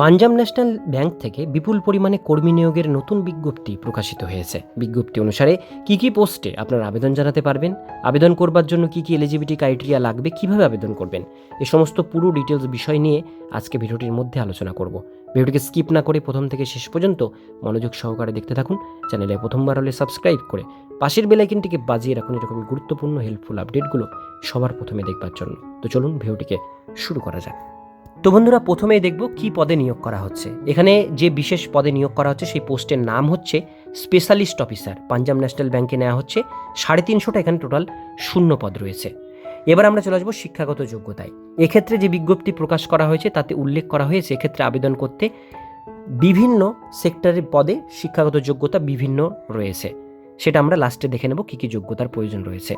Punjab national bank থেকে বিপুল পরিমাণে কর্মী নিয়োগের নতুন বিজ্ঞপ্তি প্রকাশিত হয়েছে। বিজ্ঞপ্তি অনুসারে কি কি পোস্টে আপনার আবেদন জানাতে পারবেন, আবেদন করবার জন্য কি কি এলিজিবিলিটি ক্রাইটেরিয়া লাগবে, কীভাবে আবেদন করবেন, এ সমস্ত পুরো ডিটেলস বিষয় নিয়ে আজকে ভিডিওটির মধ্যে আলোচনা করব। ভিডিওটিকে স্কিপ না করে প্রথম থেকে শেষ পর্যন্ত মনোযোগ সহকারে দেখতে থাকুন, চ্যানেলে প্রথমবার হলে সাবস্ক্রাইব করে পাশের বেলাইকিনটিকে বাজিয়ে রাখুন এরকম গুরুত্বপূর্ণ হেল্পফুল আপডেটগুলো সবার প্রথমে দেখবার জন্য। তো চলুন ভিডিওটিকে শুরু করা যাক। তো বন্ধুরা, প্রথমেই দেখব কি পদে নিয়োগ করা হচ্ছে। এখানে যে বিশেষ পদে নিয়োগ করা হচ্ছে, সেই পোস্টের নাম হচ্ছে স্পেশালিস্ট অফিসার। পাঞ্জাব ন্যাশনাল ব্যাংকে নেওয়া হচ্ছে সাড়ে তিনশোটা, এখানে টোটাল শূন্য পদ রয়েছে। এবার আমরা চলে আসব শিক্ষাগত যোগ্যতায়। এক্ষেত্রে যে বিজ্ঞপ্তি প্রকাশ করা হয়েছে, তাতে উল্লেখ করা হয়েছে এক্ষেত্রে আবেদন করতে বিভিন্ন সেক্টরের পদে শিক্ষাগত যোগ্যতা বিভিন্ন রয়েছে। সেটা আমরা লাস্টে দেখে নেব কী কী যোগ্যতার প্রয়োজন রয়েছে।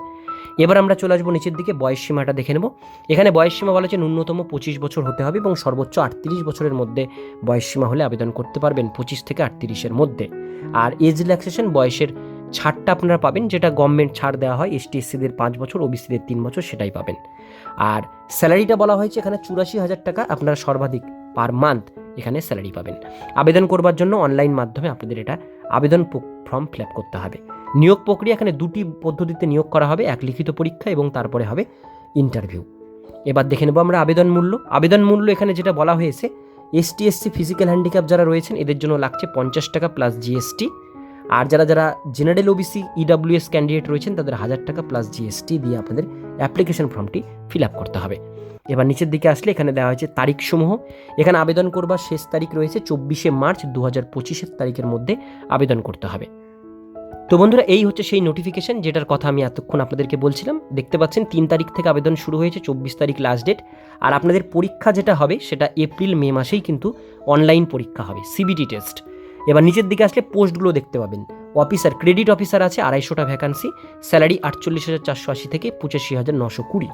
এবার আমরা চলে আসব নিচের দিকে, বয়স সীমাটা দেখে নেব। এখানে বয়স সীমা বলা হচ্ছে ন্যূনতম পঁচিশ বছর হতে হবে এবং সর্বোচ্চ আটত্রিশ বছরের মধ্যে বয়স সীমা হলে আবেদন করতে পারবেন পঁচিশ থেকে আটত্রিশের মধ্যে। আর এজ রিল্যাক্সেশন বয়সের ছাড়টা আপনারা পাবেন, যেটা গভর্নমেন্ট ছাড় দেওয়া হয় এসটি এসসিদের পাঁচ বছর ওবিসিদের তিন বছর, সেটাই পাবেন। আর স্যালারিটা বলা হয়েছে এখানে চুরাশি হাজার টাকা, আপনারা সর্বাধিক পার মান্থ এখানে স্যালারি পাবেন। আবেদন করবার জন্য অনলাইন মাধ্যমে আপনাদের এটা আবেদন ফর্ম ফিল করতে হবে। নিয়োগ প্রক্রিয়া এখানে দুটি পদ্ধতিতে নিয়োগ করা হবে, এক লিখিত পরীক্ষা এবং তারপরে হবে ইন্টারভিউ এবার দেখে নেব আমরা আবেদন মূল্য। আবেদন মূল্য এখানে যেটা বলা হয়েছে এসটিএসসি ফিজিক্যাল হ্যান্ডিক্যাপ যারা রয়েছেন, এদের জন্য লাগছে পঞ্চাশ টাকা প্লাস জিএসটি আর যারা যারা জেনারেল ওবিসি ইডাব্লিউএস ক্যান্ডিডেট রয়েছেন, তাদের হাজার টাকা প্লাস জিএসটি দিয়ে আপনাদের অ্যাপ্লিকেশন ফর্মটি ফিল আপ করতে হবে। এবার নিচের দিকে আসলে এখানে দেওয়া হয়েছে তারিখসমূহ। এখানে আবেদন করবার শেষ তারিখ রয়েছে চব্বিশে মার্চ দু হাজার পঁচিশের তারিখের মধ্যে আবেদন করতে হবে। তো বন্ধুরা, এই হচ্ছে সেই নোটিফিকেশন যেটার কথা আমি এতক্ষণ আপনাদেরকে বলছিলাম। দেখতে পাচ্ছেন, তিন তারিখ থেকে আবেদন শুরু হয়েছে, চব্বিশ তারিখ লাস্ট ডেট আর আপনাদের পরীক্ষা যেটা হবে, সেটা এপ্রিল মে মাসেই কিন্তু অনলাইন পরীক্ষা হবে সিবিটি টেস্ট এবার নিচের দিকে আসলে পোস্টগুলো দেখতে পাবেন। অফিসার, ক্রেডিট অফিসার আছে আড়াইশোটা ভ্যাকান্সি, স্যালারি আটচল্লিশ হাজার চারশো আশি থেকে পঁচাশি হাজার নশো কুড়ি।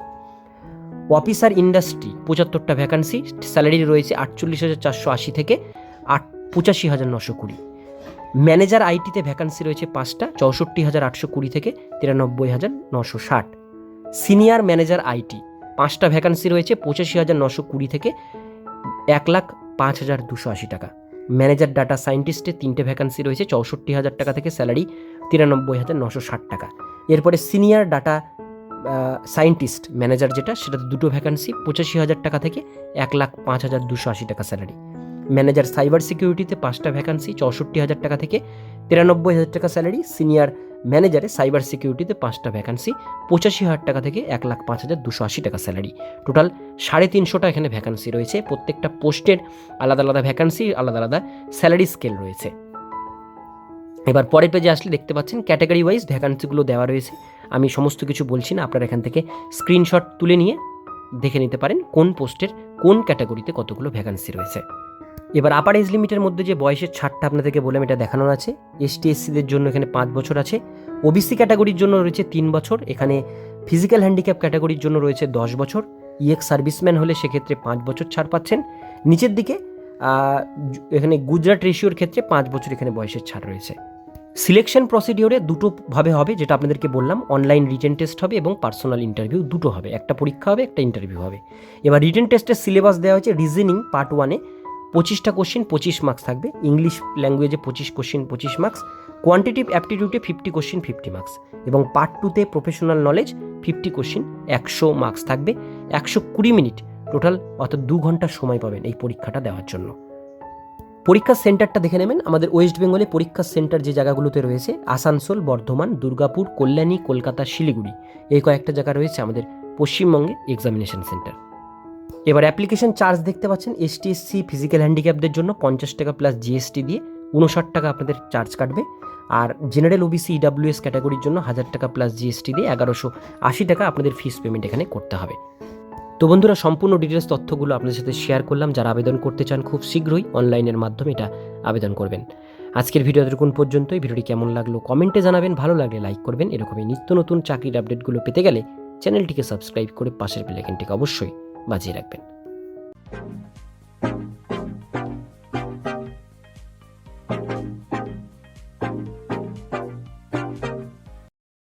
অফিসার ইন্ডাস্ট্রি, পঁচাত্তরটা ভ্যাকান্সি, স্যালারি রয়েছে আটচল্লিশ হাজার চারশো আশি থেকে আট, পঁচাশি হাজার নশো কুড়ি। ম্যানেজার আইটিতে ভ্যাকান্সি রয়েছে পাঁচটা, চৌষট্টি হাজার আটশো কুড়ি থেকে তিরানব্বই হাজার নশো ষাট। সিনিয়র ম্যানেজার আইটি, পাঁচটা ভ্যাকান্সি রয়েছে পঁচাশি হাজার নশো কুড়ি থেকে এক লাখ পাঁচ হাজার দুশো আশি টাকা। ম্যানেজার ডাটা সায়েন্টিস্টে তিনটে ভ্যাকান্সি রয়েছে, চৌষট্টি হাজার টাকা থেকে স্যালারি, তিরানব্বই হাজার নশো ষাট টাকা। এরপরে সিনিয়র ডাটা সায়েন্টিস্ট ম্যানেজার যেটা, সেটাতে দুটো ভ্যাকান্সি, পঁচাশি হাজার টাকা থেকে এক লাখ পাঁচ হাজার দুশো আশি টাকা স্যালারি। ম্যানেজার সাইবার সিকিউরিটিতে পাঁচটা ভ্যাকান্সি, চৌষট্টি হাজার টাকা থেকে তিরানব্বই হাজার টাকা স্যালারি, সিনিয়র ম্যানেজারে সাইবার সিকিউরিটিতে পাঁচটা ভ্যাকান্সি, পঁচাশি হাজার টাকা থেকে এক লাখ পাঁচ হাজার দুশো আশি টাকা স্যালারি। টোটাল সাড়ে তিনশোটা এখানে ভ্যাকান্সি রয়েছে। প্রত্যেকটা পোস্টের আলাদা আলাদা ভ্যাকান্সি, আলাদা আলাদা স্যালারি স্কেল রয়েছে। এবার পরের পেজে আসলে দেখতে পাচ্ছেন ক্যাটাগরি ওয়াইজ ভ্যাকান্সিগুলো দেওয়া রয়েছে। আমি সমস্ত কিছু বলছি না, আপনারা এখান থেকে স্ক্রিনশট তুলে নিয়ে দেখে নিতে পারেন কোন পোস্টের কোন ক্যাটাগরিতে কতগুলো ভ্যাকান্সি রয়েছে। এবার আপার এজ লিমিটের মধ্যে যে বয়সের ছাড়টা আপনাদেরকে বললাম এটা দেখানোর আছে এসটি এসসিদের জন্য এখানে পাঁচ বছর আছে ওবিসি ক্যাটাগরির জন্য রয়েছে তিন বছর, এখানে ফিজিক্যাল হ্যান্ডিক্যাপ ক্যাটাগরির জন্য রয়েছে দশ বছর ইএক্স সার্ভিসম্যান হলে সেক্ষেত্রে পাঁচ বছর ছাড় পাচ্ছেন, নিচের দিকে এখানে গুজরাট রেশিওর ক্ষেত্রে পাঁচ বছর এখানে বয়সের ছাড় রয়েছে। সিলেকশন প্রসিডিওরে দুটো ভাবে হবে, যেটা আপনাদেরকে বললাম অনলাইন রিটেন টেস্ট হবে এবং পার্সোনাল ইন্টারভিউ দুটো হবে, একটা পরীক্ষা হবে, একটা ইন্টারভিউ হবে। এবার রিটেন টেস্টের সিলেবাস দেওয়া হয়েছে রিজনিং পার্ট ওয়ানে পঁচিশটা কোশ্চিন পঁচিশ মার্কস থাকবে। ইংলিশ ল্যাঙ্গুয়েজে পঁচিশ কোশ্চিন পঁচিশ মার্কস কোয়ান্টিটিভ অ্যাপটিটিউডে ফিফটি কোশ্চিন ফিফটি মার্কস এবং পার্ট টুতে প্রফেশনাল নলেজ ফিফটি কোশ্চিন একশো মার্কস থাকবে। একশো কুড়ি মিনিট টোটাল অর্থাৎ দু ঘণ্টা সময় পাবেন এই পরীক্ষাটা দেওয়ার জন্য। পরীক্ষার সেন্টারটা দেখে নেবেন। আমাদের ওয়েস্ট বেঙ্গলে পরীক্ষার সেন্টার যে জায়গাগুলোতে রয়েছে, আসানসোল, বর্ধমান, দুর্গাপুর, কল্যাণী, কলকাতা, শিলিগুড়ি। এই কয়েকটা জায়গা রয়েছে আমাদের পশ্চিমবঙ্গে এক্সামিনেশন সেন্টার এবার অ্যাপ্লিকেশন চার্জ দেখতে পাচ্ছেন এসটিএসসি ফিজিক্যাল হ্যান্ডিক্যাপদের জন্য পঞ্চাশ টাকা প্লাস জিএসটি দিয়ে উনষাট টাকা আপনাদের চার্জ কাটবে। আর জেনারেল ওবিসি ইডাব্লিউএস ক্যাটাগরির জন্য হাজার টাকা প্লাস জিএসটি দিয়ে এগারোশো আশি টাকা আপনাদের ফিস পেমেন্ট এখানে করতে হবে। তো বন্ধুরা, সম্পূর্ণ ডিটেলস তথ্যগুলো আপনাদের সাথে শেয়ার করলাম। যারা আবেদন করতে চান, খুব শীঘ্রই অনলাইনের মাধ্যমে এটা আবেদন করবেন। আজকের ভিডিও এতক্ষণ পর্যন্তই। ভিডিওটি কেমন লাগল কমেন্টে জানাবেন। ভালো লাগলে লাইক করবেন। এরকমই নিত্য নতুন চাকরির আপডেটগুলো পেতে গেলে চ্যানেলটিকে সাবস্ক্রাইব করে পাশের বেলাইকেনটিকে অবশ্যই বাজিয়ে রাখবেন।